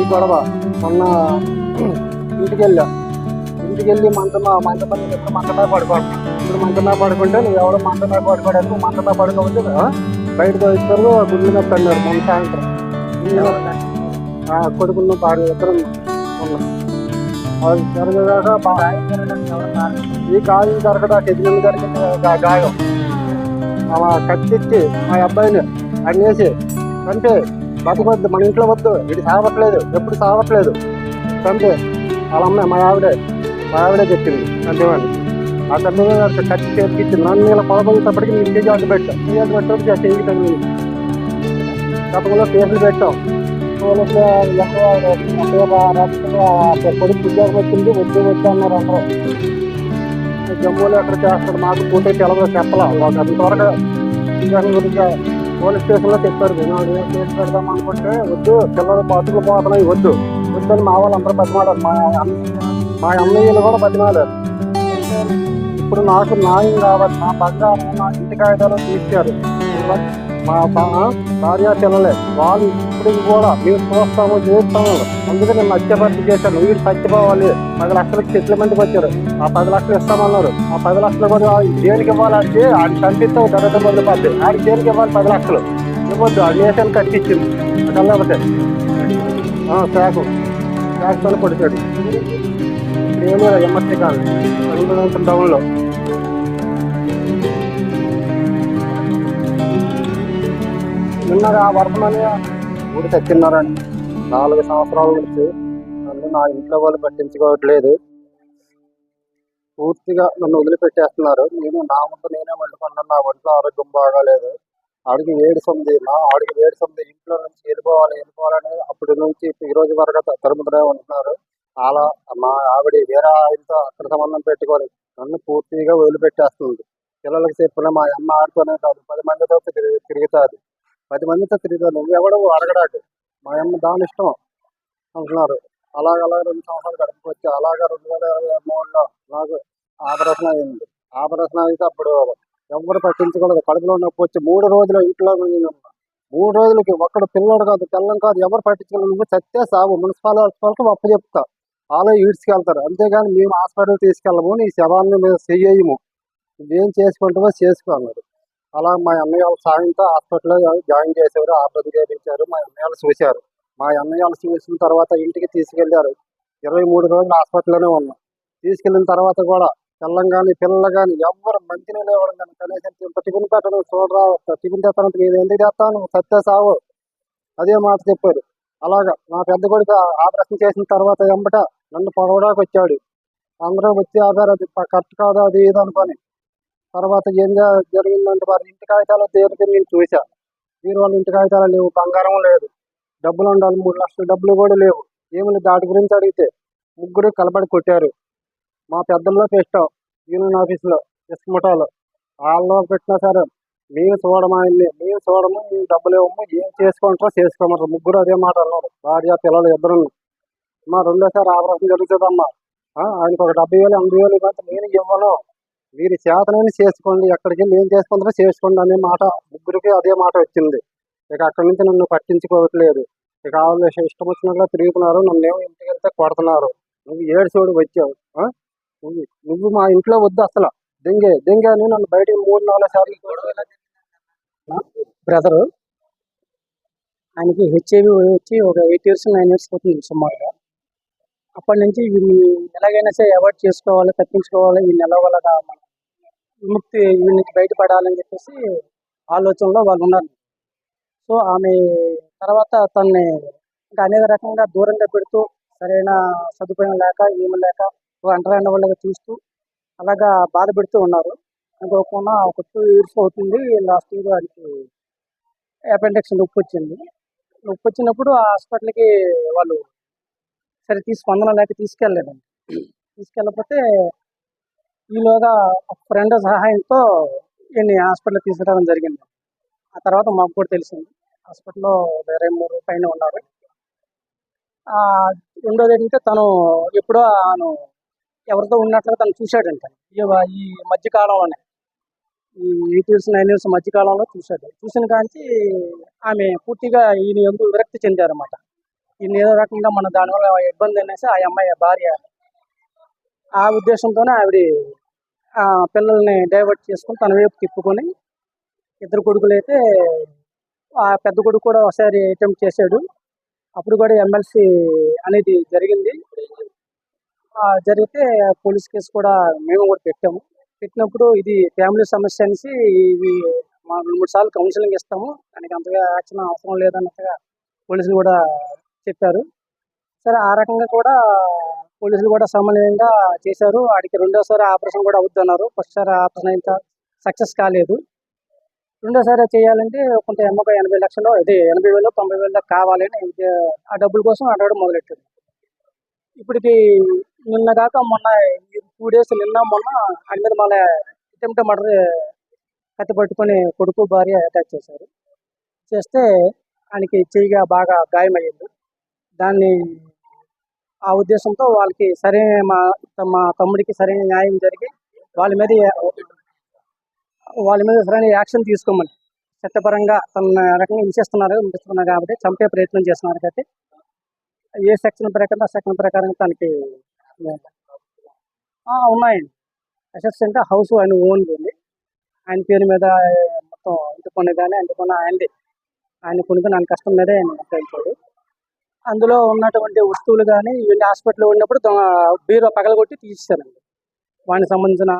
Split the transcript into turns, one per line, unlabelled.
ఈ గొడవ మొన్న ఇంటికి వెళ్ళా ఇంటికి వెళ్ళి మంచం మంచం ఎప్పుడు మంచమే పడుకోవాలి. ఇప్పుడు మంచమే పడుకుంటే నువ్వు ఎవరో మంచమే పడుకోవడానికి నువ్వు మంచమే పడుకోవచ్చు బయటకు వచ్చారు గుడ్లు నొప్పి అన్నారు మొన్న సాయంత్రం. కొడుకున్న పాడు ఇద్దరు ఉన్నాం అది జరగదాకా ఈ గాయం జరగడా ఎదురు జరిగింది గాయం. ఆమె కత్తిచ్చి మా అబ్బాయిని అన్నేసి అంటే బతకొద్దు మన ఇంట్లో వద్దు. ఇది సావట్లేదు ఎప్పుడు సావట్లేదు. అంటే వాళ్ళ అమ్మాయి మా ఆవిడే మా ఆవిడే చెప్పింది అంతేమని ఆ తమ్ముడు కత్తి చేతికిచ్చింది నన్ను ఇలా పొలబోయేటప్పటికి నేను చేసి అడ్డు పెట్టాం. చేసి అడ్డు పెట్టడం చేయి తగిలింది గతంలో కేసులు పెట్టాం. కొడుకు ఉద్యోగం వచ్చింది వద్దు వద్దు అన్నారు అందరూ. జమ్మూలో ఎక్కడ చేస్తాడు మాకు పూర్తి తెలవదు చెప్పలా. ఒక అంతవరకు దాని గురించి పోలీస్ స్టేషన్లో చెప్పారు వినాడు కేసు పెడదాం అనుకుంటే వద్దు పిల్లలు బతుకు పోతున్నాయి వద్దు. వద్దని మా వాళ్ళు అందరూ బతిమాడారు. మా మా అన్నయ్యలు కూడా బతిమాడారు. ఇప్పుడు నాకు న్యాయం కావాలి నా బంగారం నా ఇంటి కాగితాలు తీర్చారు మా భార్య పిల్లలే వాళ్ళు ఇప్పటికి కూడా మేము చూస్తాము చూస్తాము. అందుకే నేను నచ్చబట్టి చేశాను. వీళ్ళు చచ్చిపోవాలి పది లక్షలకి సెటిల్మెంట్కి వచ్చారు. ఆ పది లక్షలు ఇస్తామన్నారు. ఆ పది లక్షలు కూడా దేనికి ఇవ్వాలంటే ఆయన కనిపిస్తే మంది వదిలిపోద్ది ఆయన దేనికి ఇవ్వాలి పది లక్షలు? ఇవ్వద్దు. ఆ దేశాన్ని కట్టించింది. కళ్ళబట్టే శాఖ శాఖతో కొడిచాడు ఏమో ఎంఎస్సీ కాదు టౌన్లో నిన్న ఆ వర్తమాన ఊరు తెచ్చిన్నారని నాలుగు సంవత్సరాల నుంచి నన్ను నా ఇంట్లో వాళ్ళు పట్టించుకోవట్లేదు. పూర్తిగా నన్ను వదిలిపెట్టేస్తున్నారు. నేను నా ముందు నేనే వండుకున్నాను. నా ఒంట్లో ఆరోగ్యం బాగాలేదు. ఆడికి వేడిసంది నా ఆడికి వేడిసంది ఇంట్లో నుంచి వెళ్ళిపోవాలి వెళ్ళిపోవాలని అప్పటి నుంచి ఈ రోజు వరకు త- తరుముతూనే ఉంటున్నారు. అలా మా ఆవిడ వేరే ఆయనతో అక్కడ సంబంధం పెట్టుకొని నన్ను పూర్తిగా వదిలిపెట్టేస్తుంది. పిల్లలకి చెప్పిన మా అమ్మ ఆడుతూనే కాదు. పది మందితో తిరిగి తిరుగుతుంది. పది మందితో తిరిగారు. నువ్వు ఎవడు అడగడాడు మా అమ్మ దాని ఇష్టం. అంటున్నారు. అలాగ అలాగ రెండు సంవత్సరాలు గడుపుకొచ్చి అలాగా రెండు వేల ఇరవై మూడులో నాకు ఆపరేషన్ అయింది. ఆపరేషన్ అయితే అప్పుడు ఎవరు పట్టించుకోలేదు. కడుపులో నొప్పి వచ్చి మూడు రోజులు ఇంట్లో మూడు రోజులకి ఒక్కడు పిల్లడు కాదు తెల్లం కాదు ఎవరు పట్టించుకోలేదు. నువ్వు చచ్చే సాగు మున్సిపాలిటీ హాస్పిటల్కి అప్పు చెప్తా. అలా ఈడ్చుకెళ్తారు. అంతేగాని మేము హాస్పిటల్ తీసుకెళ్ళము. నీ శవాన్ని మేము చెయ్యము నువ్వేం చేసుకుంటావో చేసుకో అన్నారు అలా మా అన్నయ్య వాళ్ళ సాయంతో హాస్పిటల్లో జాయిన్ చేసేవారు ఆపరేషన్ చేయించారు మా అన్నయ్య వాళ్ళు చూశారు. మా అన్నయ్య వాళ్ళు చూసిన తర్వాత ఇంటికి తీసుకెళ్ళారు ఇరవై మూడు రోజులు హాస్పిటల్లోనే ఉన్నాం. తీసుకెళ్ళిన తర్వాత కూడా తెల్లంగాని పిల్లలు కానీ ఎవరు మంచిగా లేవడం కానీ కనీసం టిఫిన్ పెట్టడం చూడరా టిఫిన్ తెప్పనంత నేను ఎందుకు తెస్తాను? సత్తే సావు. అదే మాట చెప్పారు. అలాగా మా పెద్ద కొడుకు ఆపరేషన్ చేసిన తర్వాత ఎంబట నన్ను పొడవడానికి వచ్చాడు అందరూ వచ్చి ఆపారు అది కరెక్ట్ కాదు అది ఇది అనుకొని తర్వాత ఏం జరిగిందంటే వారి ఇంటి కాగితాలు తీరితే నేను చూసా. మీరు వాళ్ళ ఇంటి కాగితాలు లేవు బంగారం లేదు డబ్బులు ఉండాలి మూడు లక్షల డబ్బులు కూడా లేవు. ఏమి దాటి గురించి అడిగితే ముగ్గురు కలబడి కొట్టారు. మా పెద్దల్లో పెట్టాం యూనియన్ ఆఫీసులో ఇసుకమటాలో వాళ్ళలో పెట్టినా సరే మేము చూడమా ఆయన్ని మేము చూడము మేము డబ్బులు ఇవ్వము ఏం చేసుకుంటారో చేసుకోమంటారు. ముగ్గురు అదే మాట అన్నారు. భార్య పిల్లలు ఇద్దరు మా రెండోసారి ఆపరేషన్ జరుగుతుందమ్మా. ఆయనకు ఒక డెబ్బై వేలు ఎనభై వేలు ఇవ్వంటే నేను ఇవ్వను. మీరు చేతనని చేసుకోండి. ఎక్కడికి నేను ఏం చేసుకుంటారో చేసుకోండి అనే మాట ముగ్గురికి అదే మాట వచ్చింది. ఇక అక్కడి నుంచి నన్ను పట్టించుకోవట్లేదు. ఇక వాళ్ళు ఇష్టం వచ్చినట్లుగా తిరుగుతున్నారు. నన్ను ఏమో ఇంటికి వెళ్తే కొడుతున్నారు. నువ్వు ఏడుచోడు వచ్చావు. నువ్వు నువ్వు మా ఇంట్లో వద్దు అసలు. దెంగే దెంగే అని నన్ను బయటికి మూడు నాలుగు సార్లు
బ్రదరు ఆయనకి హెచ్ఐవి వచ్చి ఒక ఎయిట్ ఇయర్స్ నైన్ ఇయర్స్ అవుతుంది సుమారుగా. అప్పటి నుంచి వీళ్ళు ఎలాగైనా సరే అవాయిడ్ చేసుకోవాలి తప్పించుకోవాలి. ఈ నెల వల్ల విముక్తి వీడి నుంచి బయటపడాలని చెప్పేసి ఆలోచనలో వాళ్ళు ఉన్నారు. సో ఆమె తర్వాత తనని ఇంకా అనేక రకంగా దూరంగా పెడుతూ సరైన సదుపాయం లేక ఏమి లేక ఒక అంటరాని వాళ్ళగా చూస్తూ అలాగా బాధ పెడుతూ ఉన్నారు. అనుకోకుండా ఒక టూ ఇయర్స్ అవుతుంది లాస్ట్ ఇయర్ వాడికి అపెండిక్స్ నొప్పి వచ్చింది. నొప్పి వచ్చినప్పుడు ఆ హాస్పిటల్కి వాళ్ళు సరే తీసుకు స్పందన లేక తీసుకెళ్ళలేదండి. తీసుకెళ్ళకపోతే ఈలోగా ఫ్రెండ్ సహాయంతో ఈయన్ని హాస్పిటల్ తీసుకురావడం జరిగింది. ఆ తర్వాత మాకు కూడా తెలిసింది. హాస్పిటల్లో వేరే మూడు పైన ఉన్నారు. రెండోది ఏంటంటే తను ఎప్పుడో తను ఎవరితో ఉన్నట్లుగా తను చూశాడంట. ఈ ఈ మధ్యకాలంలోనే. ఈ ఎయిట్ ఇయర్స్ నైన్ ఇయర్స్ మధ్యకాలంలో చూశాడు. చూసిన కానీ ఆమె పూర్తిగా ఈయన ఎందుకు విరక్తి చెందారన్నమాట. ఈయన ఏదో రకంగా మన దానివల్ల ఇబ్బంది అనేసి ఆ అమ్మాయి భార్య ఆ ఉద్దేశంతోనే ఆవిడ పిల్లల్ని డైవర్ట్ చేసుకుని తన వైపు తిప్పుకొని ఇద్దరు కొడుకులు అయితే ఆ పెద్ద కొడుకు కూడా ఒకసారి అటెంప్ట్ చేశాడు. అప్పుడు కూడా ఎమ్మెల్సీ అనేది జరిగింది. జరిగితే పోలీస్ కేసు కూడా మేము కూడా పెట్టాము. పెట్టినప్పుడు ఇది ఫ్యామిలీ సమస్య అనేసి ఇది మా రెండు మూడు సార్లు కౌన్సిలింగ్ ఇస్తాము. దానికి అంతగా యాక్షన్ అవసరం లేదన్నట్టుగా పోలీసులు కూడా చెప్పారు. సరే ఆ రకంగా కూడా పోలీసులు కూడా సమన్వయంగా చేశారు. వాడికి రెండోసారి ఆపరేషన్ కూడా అవుతున్నారు ఫస్ట్ సారి ఆపరేషన్ అయితే సక్సెస్ కాలేదు. రెండోసారి చేయాలంటే కొంత ఎనభై ఎనభై లక్షలు ఇది ఎనభై వేలు తొంభై వేలు కావాలని ఆ డబ్బుల కోసం అడగడం మొదలెట్టాడు. ఇప్పటికి నిన్న కాక మొన్న టూ డేస్ నిన్న మొన్న ఆయన మీద మళ్ళీ అటెంప్ట్ మర్డర్ కత్తి పట్టుకొని కొడుకు భార్య అటాక్ చేశారు. చేస్తే ఆయనకి చెయ్యిగా బాగా గాయమయ్యింది దాన్ని ఆ ఉద్దేశంతో వాళ్ళకి సరైన మా మా తమ్ముడికి సరైన న్యాయం జరిగి వాళ్ళ మీద వాళ్ళ మీద సరైన యాక్షన్ తీసుకోమని చట్టపరంగా తన రకంగా హింసిస్తున్నారు హింసిస్తున్నారు కాబట్టి చంపే ప్రయత్నం చేస్తున్నారు కాబట్టి ఏ సెక్షన్ ప్రకారం ఆ సెక్షన్ ప్రకారం తనకి ఉన్నాయండి. అసెట్స్ అంటే హౌస్ ఆయన ఓన్ ఉంది. ఆయన పేరు మీద మొత్తం ఇంటి పన్ను కానీ ఇంటి పన్ను ఆయనది. ఆయన కొనుక్కుని ఆయన కష్టం మీదే ఆయన మొత్తం అందులో ఉన్నటువంటి వస్తువులు కానీ ఇవన్నీ హాస్పిటల్లో ఉన్నప్పుడు దొంగ బీరో పగలగొట్టి తీసేశారండి వానికి సంబంధించిన